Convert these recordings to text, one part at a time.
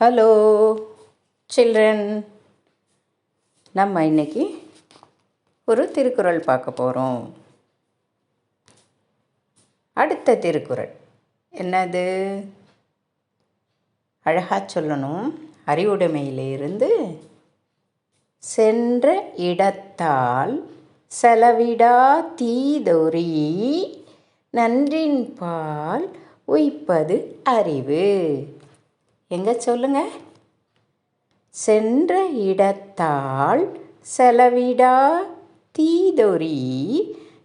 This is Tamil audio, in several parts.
ஹலோ சில்ட்ரன் நம்ம இன்னைக்கு ஒரு திருக்குறள் பார்க்க போகிறோம் அடுத்த திருக்குறள். என்னது? அழகாக சொல்லணும். அறிவுடைமையிலிருந்து சென்ற இடத்தால் செலவிடா தீதொறி நன்றின் பால் உய்ப்பது அறிவு. எங்க சொல்லுங்க? சென்ற இடத்தால் செலவிடா தீதொறி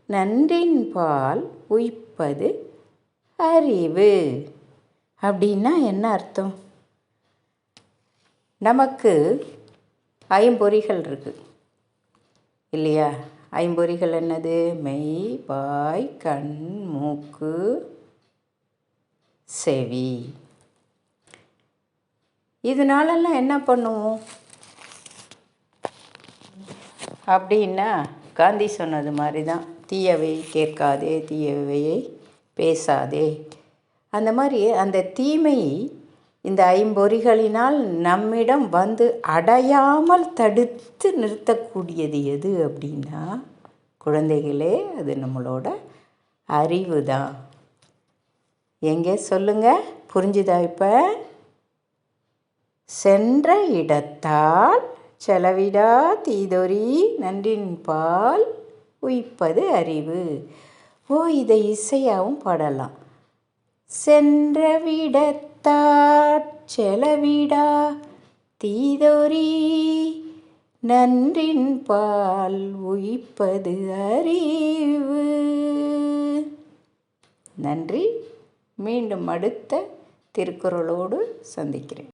நன்றின் பால் உய்ப்பது அறிவு. அப்படின்னா என்ன அர்த்தம்? நமக்கு ஐம்பொறிகள் இருக்குது இல்லையா? ஐம்பொறிகள் என்னது? மெய் வாய் கண் மூக்கு செவி. இதனாலெல்லாம் என்ன பண்ணுவோம்? அப்படின்னா காந்தி சொன்னது மாதிரி தான் தீயவை கேட்காதே தீயவையை பேசாதே. அந்த மாதிரி அந்த தீமை இந்த ஐம்பொறிகளினால் நம்மிடம் வந்து அடையாமல் தடுத்து நிறுத்தக்கூடியது எது அப்படின்னா குழந்தைகளே அது நம்மளோட அறிவு தான் எங்கே? சொல்லுங்கள் புரிஞ்சுதா இப்போ? சென்ற இடத்தால் செலவிடா தீதொறி நன்றின் பால் உய்ப்பது அறிவு. ஓ இதை இசையாகவும் பாடலாம். சென்ற விடத்தார் செலவிடா தீதொறி நன்றின் பால் உயிப்பது அறிவு. நன்றி. மீண்டும் அடுத்த திருக்குறளோடு சந்திக்கிறேன்.